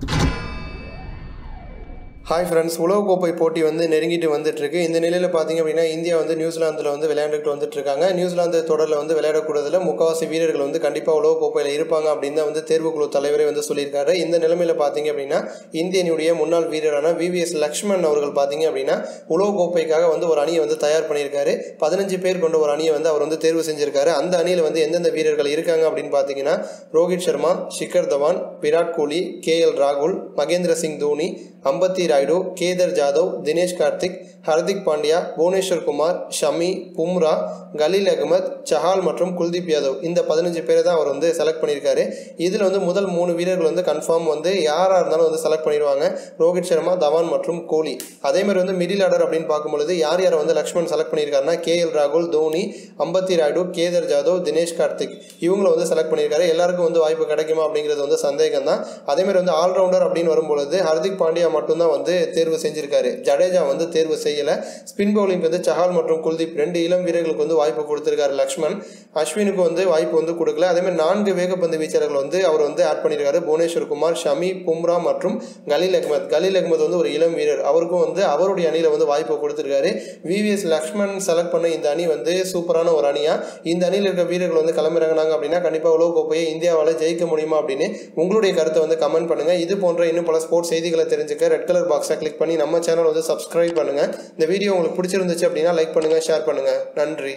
you hi friends உலகக்கோப்பை போட்டி வந்து நெருங்கிட்டு வந்துட்டுருக்கு. இந்த நிலையில் பார்த்தீங்க அப்படின்னா இந்தியா வந்து நியூசிலாந்தில் வந்து விளையாண்டுட்டு வந்துட்டுருக்காங்க. நியூசிலாந்து தொடரில் வந்து விளையாடக்கூடாதுல முக்கால்வாசி வீரர்கள் வந்து கண்டிப்பாக உலகக்கோப்பையில் இருப்பாங்க அப்படின்னு தான் வந்து தேர்வுக்குழு தலைவரே வந்து சொல்லியிருக்காரு. இந்த நிலைமையில் பார்த்தீங்க அப்படின்னா இந்தியனுடைய முன்னாள் வீரரான விவிஎஸ் லக்ஷ்மண் அவர்கள் பார்த்தீங்க அப்படின்னா உலகக்கோப்பைக்காக வந்து ஒரு அணியை வந்து தயார் பண்ணியிருக்காரு. பதினஞ்சு பேர் கொண்ட ஒரு அணியை வந்து அவர் வந்து தேர்வு செஞ்சிருக்காரு. அந்த அணியில் வந்து எந்தெந்த வீரர்கள் இருக்காங்க அப்படின்னு பார்த்தீங்கன்னா ரோஹித் சர்மா ஷிகர் தவான் விராட் கோலி கே எல் ராகுல் மகேந்திர சிங் தோனி அம்பத்தி ராய்டு கேதர் ஜாதவ் தினேஷ் கார்த்திக் ஹர்திக் பாண்டியா புவனேஸ்வர் குமார் ஷமி பும்ரா கலீல் அகமத் சஹால் மற்றும் குல்தீப் யாதவ். இந்த பதினஞ்சு பேரை தான் அவர் வந்து செலக்ட் பண்ணியிருக்காரு. இதில் வந்து முதல் மூணு வீரர்கள் வந்து கன்ஃபார்ம் வந்து யாராக இருந்தாலும் வந்து செலக்ட் பண்ணிடுவாங்க. ரோஹித் சர்மா தவான் மற்றும் கோலி. அதே மாதிரி வந்து மிடில் ஆர்டர் அப்படின்னு பார்க்கும்பொழுது யார் யாரை வந்து லக்ஷ்மண் செலக்ட் பண்ணியிருக்காருன்னா கே எல் ராகுல் தோனி அம்பத்தி ராய்டு கேதர் ஜாதவ் தினேஷ் கார்த்திக். இவங்களை வந்து செலக்ட் பண்ணியிருக்காரு. எல்லாருக்கும் வந்து வாய்ப்பு கிடைக்குமா அப்படிங்கிறது வந்து சந்தேகம் தான் அதே மாதிரி வந்து ஆல்ரவுண்டர் அப்படின்னு வரும்பொழுது ஹர்திக் பாண்டியா மட்டும்தான் வந்து தேர்வு செஞ்சிருக்காரு. ஜடேஜா வந்து தேர்வு செய்யலை. ஸ்பின் பவுலிங் வந்து சஹால் மற்றும் குல்தீப் ரெண்டு இளம் வீரர்களுக்கு வந்து வாய்ப்பு கொடுத்துருக்காரு லக்ஷ்மண் அஸ்வினுக்கு வந்து வாய்ப்பு வந்து கொடுக்கல. அதேமாதிரி நான்கு வேகப்பந்து வீச்சாளர்கள் வந்து அவர் வந்து ஆட் பண்ணியிருக்காரு புவனேஸ்வர் குமார் ஷமி பும்ரா மற்றும் கலீல் அகமத். கலீல் அகமத் வந்து ஒரு இளம் வீரர். அவருக்கும் வந்து அவருடைய அணியில் வந்து வாய்ப்பு கொடுத்துருக்காரு. விவிஎஸ் லக்ஷ்மண் செலக்ட் பண்ண இந்த அணி வந்து சூப்பரான ஒரு அணியாக இந்த அணியில் இருக்க வீரர்கள் வந்து கிளம்பிறங்கினாங்க அப்படின்னா கண்டிப்பாக உலகக்கோப்பையை இந்தியாவால் ஜெயிக்க முடியுமா அப்படின்னு உங்களுடைய கருத்தை வந்து கமெண்ட் பண்ணுங்க. இது போன்ற இன்னும் பல ஸ்போர்ட்ஸ் செய்திகளை தெரிஞ்சுக்க ரெட் கலர் பாக்ஸ் கிளிக் பண்ணி நம்ம சேனல் வந்து சப்ஸ்கிரைப் பண்ணுங்க. இந்த வீடியோ உங்களுக்கு பிடிச்சிருந்துச்சு அப்படின்னா லைக் பண்ணுங்க ஷேர் பண்ணுங்க. நன்றி.